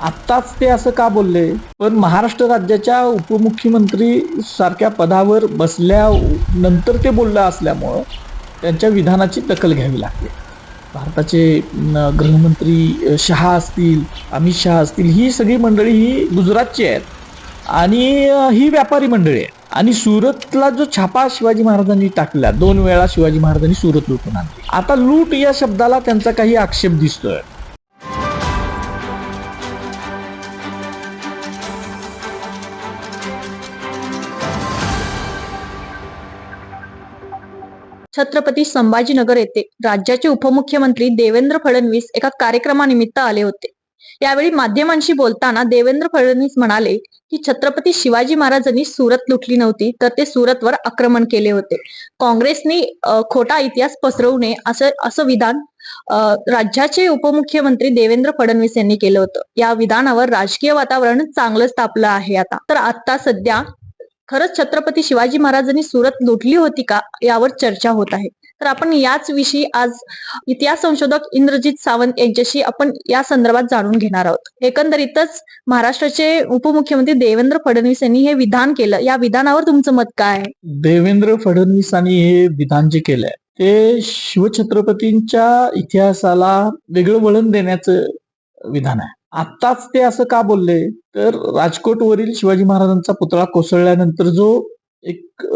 आत्ताच ते असं का बोलले? पण महाराष्ट्र राज्याच्या उपमुख्यमंत्री सारख्या पदावर बसल्या नंतर ते बोललं असल्यामुळं त्यांच्या विधानाची दखल घ्यावी लागते. भारताचे गृहमंत्री शहा असतील अमित शहा असतील ही सगळी मंडळी ही गुजरातची आहेत. आणि ही व्यापारी मंडळी आहे आणि सुरतला जो छापा शिवाजी महाराजांनी टाकला दोन वेळा शिवाजी महाराजांनी सुरत लुटून आणली. आता लूट या शब्दाला त्यांचा काही आक्षेप दिसतोय. छत्रपती संभाजीनगर येथे राज्याचे उपमुख्यमंत्री देवेंद्र फडणवीस एका कार्यक्रमानिमित्त आले होते. यावेळी माध्यमांशी बोलताना देवेंद्र फडणवीस म्हणाले की छत्रपती शिवाजी महाराजांनी सुरत लुटली नव्हती तर ते सुरतवर आक्रमण केले होते. काँग्रेसने खोटा इतिहास पसरवू नये असं असं विधान राज्याचे उपमुख्यमंत्री देवेंद्र फडणवीस यांनी केलं होतं. या विधानावर राजकीय वातावरण चांगलंच तापलं आहे आता. तर आता सध्या खरंच छत्रपती शिवाजी महाराजांनी सुरत लुटली होती का यावर चर्चा होत आहे. तर आपण याच विषयी आज इतिहास संशोधक इंद्रजित सावंत यांच्याशी आपण या संदर्भात जाणून घेणार आहोत. एकंदरीतच महाराष्ट्राचे उपमुख्यमंत्री देवेंद्र फडणवीस यांनी हे विधान केलं. या विधानावर तुमचं मत काय देवेंद्र फडणवीसांनी हे विधान जे केलंय ते शिवछत्रपतींच्या इतिहासाला वेगळं वळण देण्याचं विधान आहे. आत्ताच ते असं का बोलले? तर राजकोटवरील शिवाजी महाराजांचा पुतळा कोसळल्यानंतर जो एक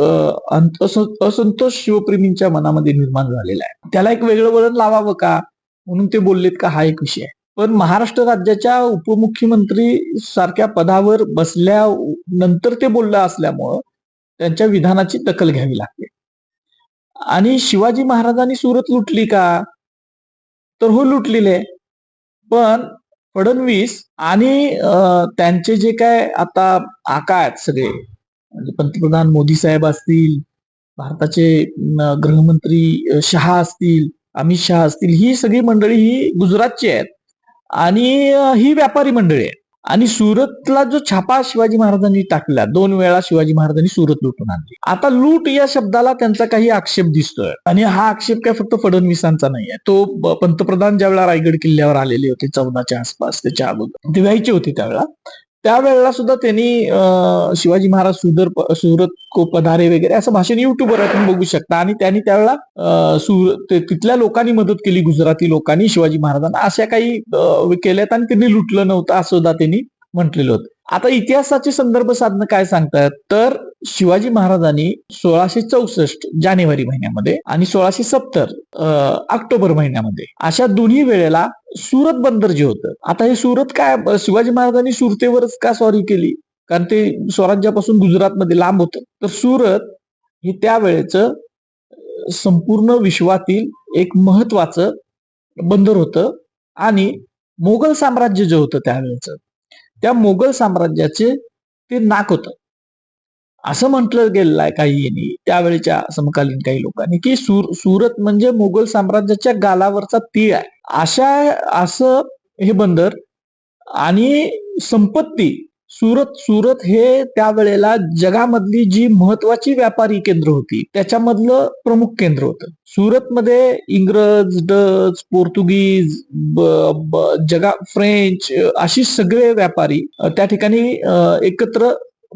असं- असंतोष शिवप्रेमींच्या मनामध्ये निर्माण झालेला आहे. त्याला एक वेगळं वळण लावावं का? म्हणून ते बोललेत का? हा एक विषय आहे. पण महाराष्ट्र राज्याच्या उपमुख्यमंत्री सारख्या पदावर बसल्या नंतर ते बोललं असल्यामुळं त्यांच्या विधानाची दखल घ्यावी लागते. आणि शिवाजी महाराजांनी सुरत लुटली का? तर हो लुटलेले पण फडणवीस आणि त्यांचे जे काय आता आका आहेत सगळे म्हणजे पंतप्रधान मोदी साहेब असतील भारताचे गृहमंत्री शहा असतील अमित शहा असतील ही सगळी मंडळी ही गुजरातची आहेत. आणि ही व्यापारी मंडळी आहेत. आणि सुरतला जो छापा शिवाजी महाराजांनी टाकला दोन वेळा शिवाजी महाराजांनी सुरत लुटून आणली. आता लूट या शब्दाला त्यांचा काही आक्षेप दिसतोय. आणि हा आक्षेप काय फक्त फडणवीसांचा नाहीये तो पंतप्रधान ज्यावेळेला रायगड किल्ल्यावर आलेले होते चौदाच्या आसपास त्याच्या अगोदर ते होते त्यावेळेला त्यावेळेला सुद्धा त्यांनी शिवाजी महाराज सुदर सुरत को पधारे वगैरे असं भाषण युट्यूबवर बघू शकता. आणि त्यांनी त्यावेळेला तिथल्या लोकांनी मदत केली गुजराती लोकांनी शिवाजी महाराजांना. अशा काही केल्यात आणि त्यांनी लुटलं नव्हतं असं सुद्धा त्यांनी म्हटलेलं होतं. आता इतिहासाचे संदर्भ साधनं काय सांगतात? तर शिवाजी महाराजांनी सोळाशे चौसष्ट जानेवारी महिन्यामध्ये आणि सोळाशे सत्तर ऑक्टोबर महिन्यामध्ये अशा दोन्ही वेळेला सुरत बंदर जे होतं. आता हे सुरत काय शिवाजी महाराजांनी सुरतेवरच का स्वारी केली? कारण ते स्वराज्यापासून गुजरातमध्ये लांब होतं. तर सुरत हे त्यावेळेचं संपूर्ण विश्वातील एक महत्वाचं बंदर होतं. आणि मोगल साम्राज्य जे होतं त्यावेळेच त्या मोगल साम्राज्याचे ते नाक होतं. असं म्हटलं गेलेलं आहे काही यांनी त्यावेळेच्या समकालीन काही लोकांनी की सुर सुरत म्हणजे मुघल साम्राज्याच्या गालावरचा तीळ आहे. अशा असं हे बंदर आणि संपत्ती सुरत सुरत हे त्यावेळेला जगामधली जी महत्वाची व्यापारी केंद्र होती त्याच्यामधलं प्रमुख केंद्र होतं. सुरतमध्ये इंग्रज डच पोर्तुगीज ब- ब- जगा फ्रेंच अशी सगळे व्यापारी त्या ठिकाणी एकत्र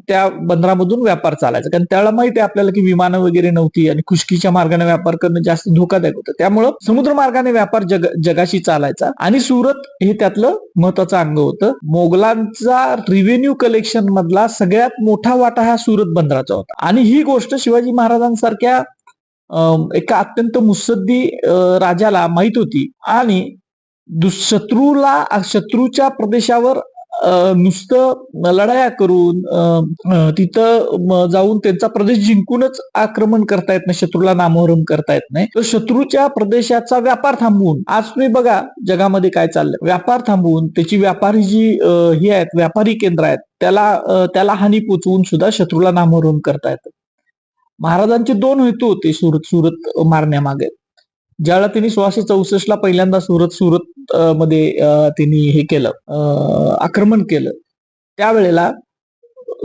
त्या बंदरामधून व्यापार चालायचा. कारण त्याला माहिती आहे आपल्याला की विमानं वगैरे नव्हती आणि खुशकीच्या मार्गाने व्यापार करणं जास्त धोकादायक होतं. त्यामुळं समुद्र मार्गाने व्यापार जग जगाशी चालायचा. आणि सुरत हे त्यातलं महत्वाचं अंग होतं. मोगलांचा रिव्हेन्यू कलेक्शन मधला सगळ्यात मोठा वाटा हा सुरत बंदराचा होता. आणि ही गोष्ट शिवाजी महाराजांसारख्या एका अत्यंत मुसद्दी राजाला माहीत होती. आणि शत्रूला शत्रूच्या प्रदेशावर नुसतं लढाया करून तिथं जाऊन त्यांचा प्रदेश जिंकूनच आक्रमण करता येत नाही शत्रूला नामोहरम करता येत नाही. तर शत्रूच्या प्रदेशाचा व्यापार थांबवून आज तुम्ही बघा जगामध्ये काय चाललंय. व्यापार थांबवून त्याची व्यापारी जी ही आहेत व्यापारी केंद्र आहेत त्याला त्याला हानी पोचवून सुद्धा शत्रूला नामोहरम करता येतं. महाराजांचे दोन हेतू होते सुरत सुरत मारण्यामागे. ज्याला त्यांनी सोळाशे चौसष्ट ला पहिल्यांदा सुरत सुरत मध्ये अं, त्यांनी हे केलं अं, आक्रमण केलं त्यावेळेला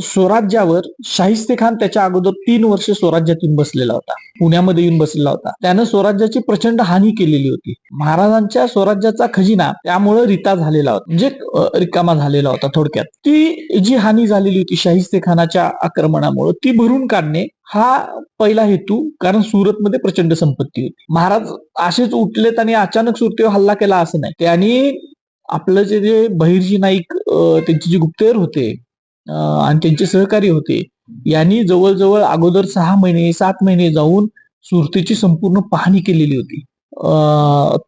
स्वराज्यावर शाहिस्ते खान त्याच्या अगोदर तीन वर्ष स्वराज्यातून बसलेला होता पुण्यामध्ये येऊन बसलेला होता. त्यानं स्वराज्याची प्रचंड हानी केलेली होती. महाराजांच्या स्वराज्याचा खजिना त्यामुळे रिता झालेला होता म्हणजे रिकामा झालेला होता थोडक्यात. ती जी हानी झालेली होती शाहिस्ते खानाच्या आक्रमणामुळे ती भरून काढणे हा पहिला हेतू कारण सुरतमध्ये प्रचंड संपत्ती होती. महाराज असेच उठलेत आणि अचानक सुरतेवर हल्ला केला असं नाही. त्यांनी आपलं जे जे बहिर्जी नाईक त्यांचे जे गुप्तहेर होते आणि त्यांचे सहकारी होते यांनी जवळजवळ अगोदर सहा महिने सात महिने जाऊन सुरतेची संपूर्ण पाहणी केलेली होती.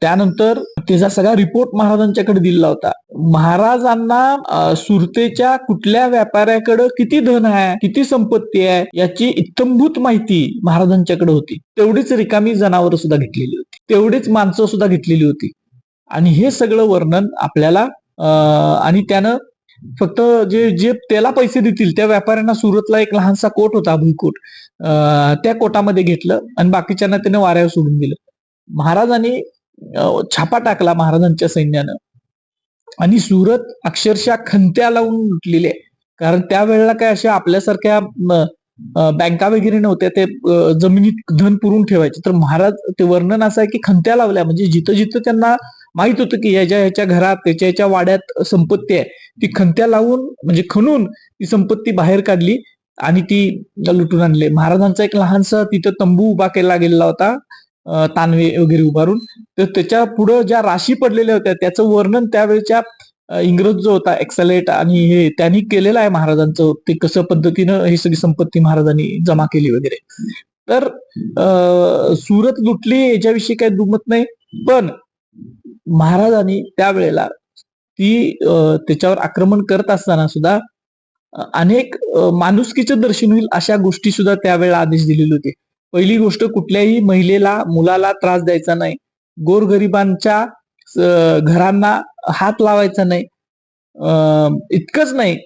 त्यानंतर त्याचा सगळा रिपोर्ट महाराजांच्याकडे दिला होता. महाराजांना सुरतेच्या कुठल्या व्यापाऱ्याकडे किती धन आहे किती संपत्ती आहे याची इत्थंभूत माहिती महाराजांच्याकडे होती. तेवढीच रिकामी जनावर सुद्धा घेतलेली होती. तेवढीच माणसं सुद्धा घेतलेली होती. आणि हे सगळं वर्णन आपल्याला आणि त्यानं फक्त जे जे त्याला पैसे देतील त्या व्यापाऱ्यांना सुरतला एक लहानसा कोट होता भुईकोट त्या कोटामध्ये घेतलं आणि बाकीच्यांना त्याने वाऱ्यावर सोडून दिलं. महाराजांनी छापा टाकला महाराजांच्या सैन्यानं. आणि सुरत अक्षरशः खंत्या लावून लुटलेले आहे. कारण त्यावेळेला काय अशा आपल्यासारख्या बँका वगैरे नव्हत्या ते जमिनीत धन पुरून ठेवायचे. तर महाराज ते वर्णन असं आहे की खंत्या लावल्या. म्हणजे जिथं जिथं त्यांना माहीत होतं की याच्या ह्याच्या घरात त्याच्या ह्याच्या वाड्यात संपत्ती आहे. ती खंत्या लावून म्हणजे खणून ती संपत्ती बाहेर काढली आणि ती लुटून आणले. महाराजांचा एक लहानसा तिथं तंबू उभा केला गेलेला होता. तानवे वगैरे उभारून तर त्याच्या पुढं ज्या राशी पडलेल्या होत्या त्याचं वर्णन त्यावेळेच्या इंग्रज जो होता एक्सलेट आणि हे त्यांनी केलेलं आहे महाराजांचं. ते कसं पद्धतीनं ही सगळी संपत्ती महाराजांनी जमा केली वगैरे. तर सुरत लुटली याच्याविषयी काही दुमत नाही पण महाराजांनी त्यावेळेला ती त्याच्यावर आक्रमण करत असताना सुद्धा अनेक माणुसकीचं दर्शन होईल अशा गोष्टी सुद्धा त्यावेळेला आदेश दिलेले होते. पहिली गोष्ट कुठल्याही महिलेला मुलाला त्रास द्यायचा नाही. गोरगरिबांच्या घरांना हात लावायचा नाही. अं, इतकंच नाही.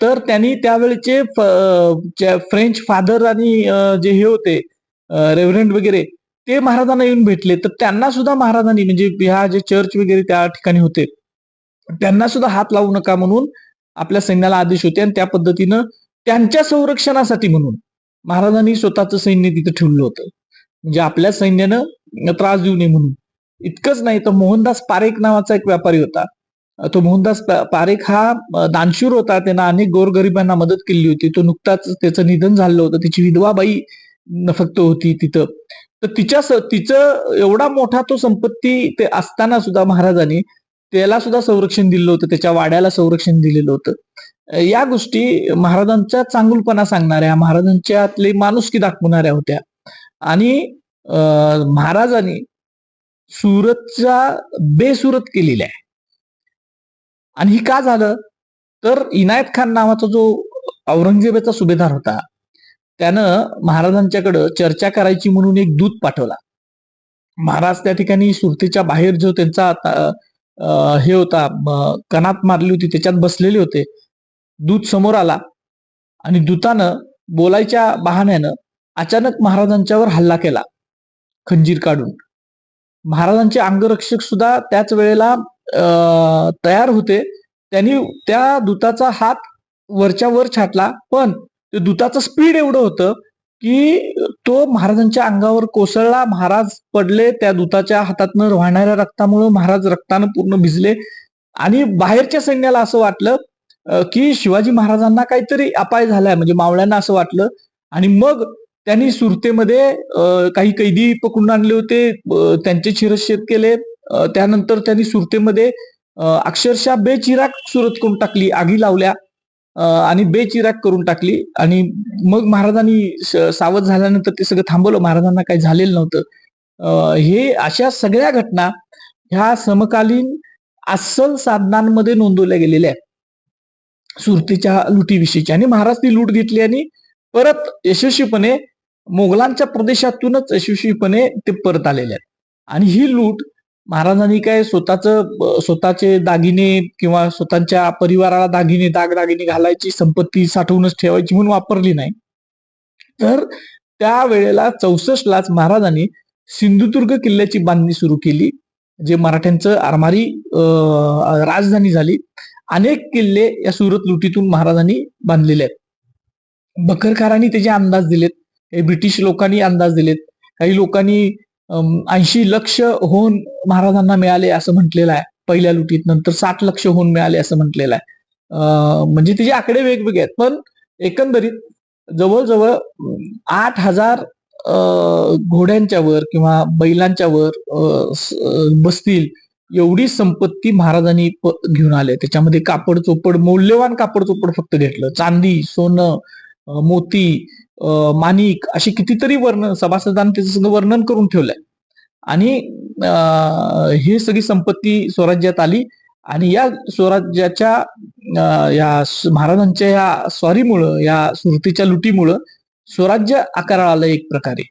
तर त्यांनी त्यावेळेचे फ्रेंच फादर आणि जे हे होते रेव्हरंड वगैरे ते महाराजांना येऊन भेटले. तर त्यांना सुद्धा महाराजांनी म्हणजे ह्या जे चर्च वगैरे त्या ठिकाणी होते त्यांना सुद्धा हात लावू नका म्हणून आपल्या सैन्याला आदेश होते आणि त्या पद्धतीनं त्यांच्या संरक्षणासाठी म्हणून. महाराजांनी स्वतःचं सैन्य तिथं ठेवलं होतं. म्हणजे आपल्या सैन्यानं त्रास देऊ नये म्हणून. इतकंच नाही तर मोहनदास पारेख नावाचा एक व्यापारी होता. तो मोहनदास पारेख हा दानशूर होता. त्यांना अनेक गोरगरिबांना मदत केली होती. तो नुकताच त्याचं निधन झालं होतं. तिची विधवा बाई फक्त होती तिथं. तर तिच्या तिचं एवढा मोठा तो संपत्ती ते असताना सुद्धा महाराजांनी त्याला सुद्धा संरक्षण दिलं होतं त्याच्या वाड्याला संरक्षण दिलेलं होतं. या गोष्टी महाराजांचा चांगुलपणा सांगणाऱ्या महाराजांच्यातली माणुसकी दाखवणाऱ्या होत्या. आणि अं, महाराजांनी सुरतचा बेसुरत केलेला आहे. आणि ही का झालं? तर इनायत खान नावाचा जो औरंगजेबाचा सुभेदार होता त्यानं महाराजांच्याकडं चर्चा करायची म्हणून एक दूत पाठवला. महाराज त्या ठिकाणी सुरतेच्या बाहेर जो त्यांचा आता, हे होता कणात मारली होती त्याच्यात बसलेले होते. दूत समोर आला आणि दूतानं बोलायच्या बहाण्यानं अचानक महाराजांच्यावर हल्ला केला खंजीर काढून. महाराजांचे अंगरक्षक सुद्धा त्याच वेळेला तयार होते. त्यांनी त्या दूताचा हात वरच्या वर छाटला पण ते दूताचं स्पीड एवढं होतं की तो महाराजांच्या अंगावर कोसळला महाराज पडले त्या दूताच्या हातातनं वाहणाऱ्या रक्तामुळे महाराज रक्तानं पूर्ण भिजले. आणि बाहेरच्या सैन्याला असं वाटलं की शिवाजी महाराजांना काहीतरी अपाय झालाय म्हणजे मावळ्यांना असं वाटलं. आणि मग त्यांनी सुरतेमध्ये काही कैदी पकडून आणले होते त्यांचे शिरच्छेद केले. त्यानंतर त्यांनी सुरतेमध्ये अक्षरशः बेचिराग सुरत करून टाकली आगी लावल्या. आणि बेचिराग करून टाकली. आणि मग महाराजांनी सावध झाल्यानंतर ते सगळं थांबवलं. महाराजांना काही झालेलं नव्हतं. हे अशा सगळ्या घटना ह्या समकालीन अस्सल साधनांमध्ये नोंदवल्या गेलेल्या आहेत. सुरतीच्या लुटीविषयीच्या. आणि महाराज ती लूट घेतली आणि परत यशस्वीपणे मोगलांच्या प्रदेशातूनच यशस्वीपणे ते परत आलेले आहेत. आणि ही लूट महाराजांनी काय स्वतःच स्वतःचे दागिने किंवा स्वतःच्या परिवाराला दागिने दागदागिने घालायची संपत्ती साठवूनच ठेवायची म्हणून वापरली नाही. तर त्यावेळेला चौसष्टलाच महाराजांनी सिंधुदुर्ग किल्ल्याची बांधणी सुरू केली जे मराठ्यांचं आरमारी राजधानी झाली. अनेक किल्ले या सुरत लुटीतून महाराजांनी बांधलेले आहेत. बखरकारांनी त्याचे अंदाज दिलेत हे ब्रिटिश लोकांनी अंदाज दिलेत. काही लोकांनी ऐंशी लक्ष होऊन महाराजांना मिळाले असं म्हटलेलं आहे. पहिल्या लुटीत नंतर साठ लक्ष होऊन मिळाले असं म्हटलेलं आहे. म्हणजे तिचे आकडे वेगवेगळे आहेत. पण एकंदरीत जवळजवळ आठ हजार घोड्यांच्या वर किंवा बैलांच्या वर बसतील एवढी संपत्ती महाराजांनी घेऊन आले. त्याच्यामध्ये कापड चोपड मौल्यवान कापड चोपड फक्त घेतलं. चांदी सोनं मोती माणिक अशी कितीतरी वर्णन सभासदांनी त्याचं सगळं वर्णन करून ठेवलंय. आणि ही सगळी संपत्ती स्वराज्यात आली आणि या स्वराज्याच्या या महाराजांच्या या स्वारीमुळं या सुरतीच्या लुटीमुळं स्वराज्य आकाराला आलं एक प्रकारे.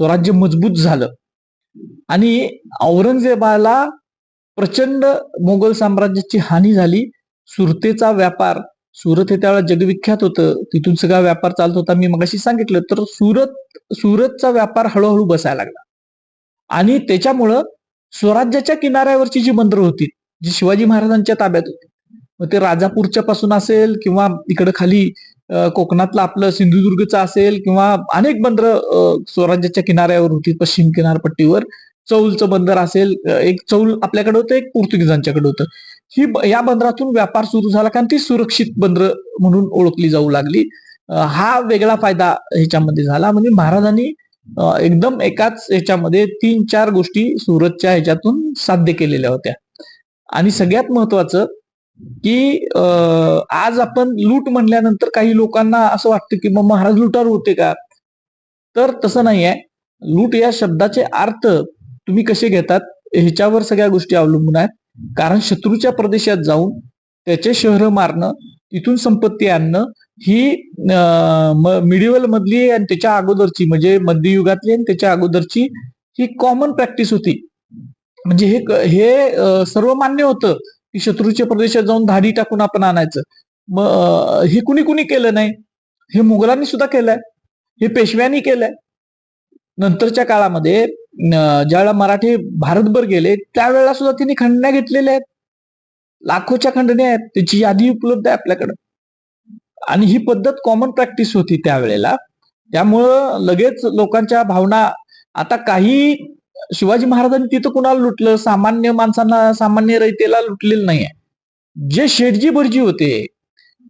स्वराज्य मजबूत झालं. आणि औरंगजेबाला प्रचंड मोगल साम्राज्याची हानी झाली. सुरतेचा व्यापार सुरत हे त्यावेळेला जगविख्यात होतं. तिथून सगळा व्यापार चालत होता. मी मगाशी सांगितलं तर सुरत सुरतचा व्यापार हळूहळू बसायला लागला. आणि त्याच्यामुळं स्वराज्याच्या किनाऱ्यावरची जी बंदरं होती जी शिवाजी महाराजांच्या ताब्यात होती मग ते राजापूरच्या पासून असेल किंवा इकडं खाली कोकणातलं आपलं सिंधुदुर्गचं असेल किंवा अनेक बंदर स्वराज्याच्या किनाऱ्यावर होती. पश्चिम किनारपट्टीवर चौलचं बंदर असेल. एक चौल आपल्याकडे होतं एक पोर्तुगीजांच्याकडे होतं. ही या बंदरातून व्यापार सुरू झाला कारण ती सुरक्षित बंदर म्हणून ओळखली जाऊ लागली. हा वेगळा फायदा ह्याच्यामध्ये झाला. म्हणजे महाराजांनी एकदम एकाच ह्याच्यामध्ये तीन चार गोष्टी सुरतच्या ह्याच्यातून साध्य केलेल्या होत्या. आणि सगळ्यात महत्वाचं की आज आपण लूट म्हणल्यानंतर काही लोकांना असं वाटतं की मग महाराज लुटार होते का? तर तसं नाही आहे लूट या शब्दाचे अर्थ तुम्ही कसे घेतात ह्याच्यावर सगळ्या गोष्टी अवलंबून आहेत. कारण शत्रूच्या प्रदेशात जाऊन त्याचे शहर मारणं तिथून संपत्ती आणणं ही मिडिवल मधली आणि त्याच्या अगोदरची म्हणजे मध्ययुगातली आणि त्याच्या अगोदरची ही कॉमन प्रॅक्टिस होती. म्हणजे हे हे सर्व सर्वमान्य होतं की शत्रूच्या प्रदेशात जाऊन धाडी टाकून आपण आणायचं. मग हे कुणी कुणी केलं नाही. हे मुघलांनी सुद्धा केलंय. हे पेशव्यांनी केलंय. नंतरच्या काळामध्ये ज्यावेळेला मराठी भारतभर गेले त्यावेळेला सुद्धा त्यांनी खंडण्या घेतलेल्या आहेत. लाखोच्या खंडण्या आहेत. त्याची यादी उपलब्ध आहे आपल्याकडं. आणि ही पद्धत कॉमन प्रॅक्टिस होती त्यावेळेला. त्यामुळं लगेच लोकांच्या भावना आता काही शिवाजी महाराजांनी तिथं कुणाला लुटलं? सामान्य माणसांना सामान्य रयतेला लुटलेलं नाहीये. जे शेठजी भरजी होते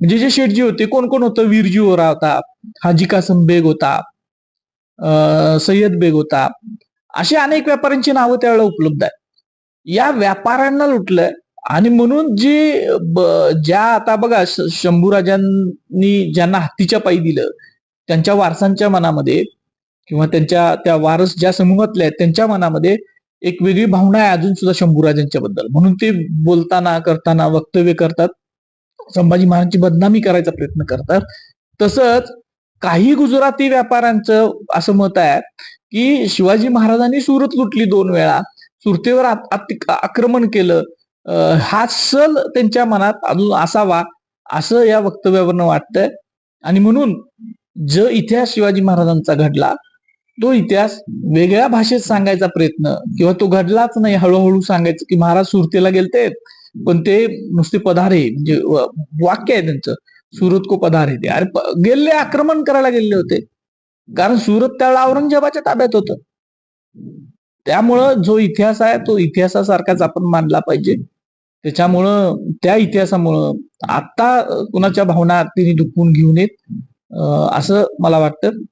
म्हणजे जे शेठजी होते कोण कोण होतं? वीरजी ओरा होता हाजी कासम बेग होता सय्यद बेग होता. अशी अनेक व्यापाऱ्यांची नावं त्यावेळेला उपलब्ध आहेत. या व्यापाऱ्यांना लुटलंय आणि म्हणून जी ज्या आता बघा शंभूराजांनी ज्यांना हत्तीच्या पायी दिलं त्यांच्या वारसांच्या मनामध्ये किंवा त्यांच्या त्या वारस ज्या समूहातल्या आहेत त्यांच्या मनामध्ये एक वेगळी भावना आहे अजून सुद्धा शंभूराजांच्या बद्दल. म्हणून ते बोलताना करताना वक्तव्य करतात संभाजी महाराजांची बदनामी करायचा प्रयत्न करतात. तसंच काही गुजराती व्यापाऱ्यांचं असं मत आहे की शिवाजी महाराजांनी सुरत लुटली दोन वेळा. सुरतेवर आक्रमण केलं. हा सल त्यांच्या मनात अजून असावा असं या वक्तव्यावरनं वाटतंय. आणि म्हणून जो इतिहास शिवाजी महाराजांचा घडला तो इतिहास वेगळ्या भाषेत सांगायचा प्रयत्न किंवा तो घडलाच नाही हळूहळू सांगायचं की महाराज सुरतेला गेलते पण ते नुसते पधारे म्हणजे वाक्य आहे त्यांचं. सुरत को पधारे ते. अरे गेले आक्रमण करायला गेले होते. कारण सुरत त्यावेळेला औरंगजेबाच्या ताब्यात होत. त्यामुळं जो इतिहास आहे तो इतिहासासारखाच आपण मानला पाहिजे. त्याच्यामुळं त्या इतिहासामुळं आता कुणाच्या भावना तिने दुखवून घेऊन येत असं मला वाटतं.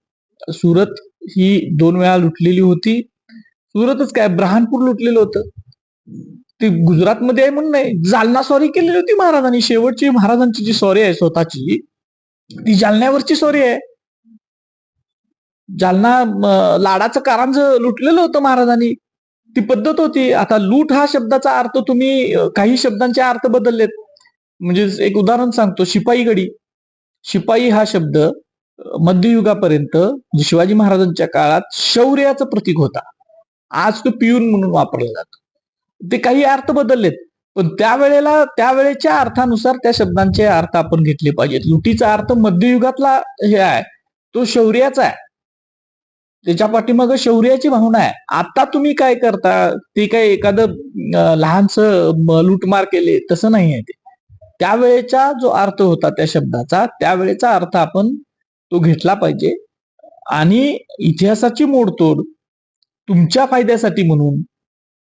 सुरत ही दोन वेळा लुटलेली होती. सुरतच काय ब्रहानपूर लुटलेलं होतं. ते गुजरातमध्ये आहे म्हणून नाही जालना सॉरी केलेली होती महाराजांनी. शेवटची महाराजांची जी सॉरी आहे स्वतःची ती जालन्यावरची सॉरी आहे. जालना लाडाचं कारंज लुटलेलं होतं महाराजांनी ती पद्धत होती. आता लूट हा शब्दाचा अर्थ तुम्ही काही शब्दांचे अर्थ बदललेत. म्हणजे एक उदाहरण सांगतो. शिपाई गडी. शिपाई हा शब्द मध्ययुगापर्यंत म्हणजे शिवाजी महाराजांच्या काळात शौर्याचं प्रतीक होता. आज तो पिऊन म्हणून वापरला जातो. ते काही अर्थ बदललेत. पण त्यावेळेला त्यावेळेच्या अर्थानुसार त्या शब्दांचे अर्थ आपण घेतले पाहिजेत. लुटीचा अर्थ मध्ययुगातला हे आहे. तो शौर्याचा आहे. त्याच्या पाठीमाग शौर्याची भावना आहे. आता तुम्ही काय करता? ते काय एखादं लहानस लूटमार केले तसं नाही आहे ते. त्यावेळेचा जो अर्थ होता त्या शब्दाचा त्यावेळेचा अर्थ आपण तो घेतला पाहिजे. आणि इतिहासाची मोडतोड तुमच्या फायद्यासाठी म्हणून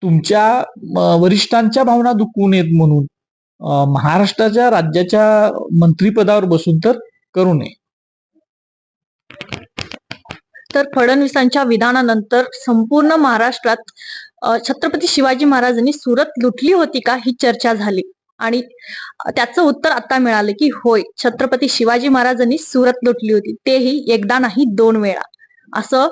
तुमच्या वरिष्ठांच्या भावना दुखवू नयेत म्हणून महाराष्ट्राच्या राज्याच्या मंत्रिपदावर बसून तर करू नये. तर फडणवीसांच्या विधानानंतर संपूर्ण महाराष्ट्रात छत्रपती शिवाजी महाराजांनी सुरत लुटली होती का ही चर्चा झाली. आणि त्याचं उत्तर आता मिळालं की होय छत्रपती शिवाजी महाराजांनी सुरत लुटली होती. तेही एकदा नाही दोन वेळा. असं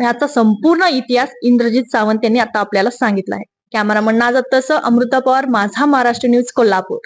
ह्याचा संपूर्ण इतिहास इंद्रजित सावंत यांनी आता आपल्याला सांगितला आहे. कॅमेरामन नाजत तसं अमृता पवार माझा महाराष्ट्र न्यूज कोल्हापूर.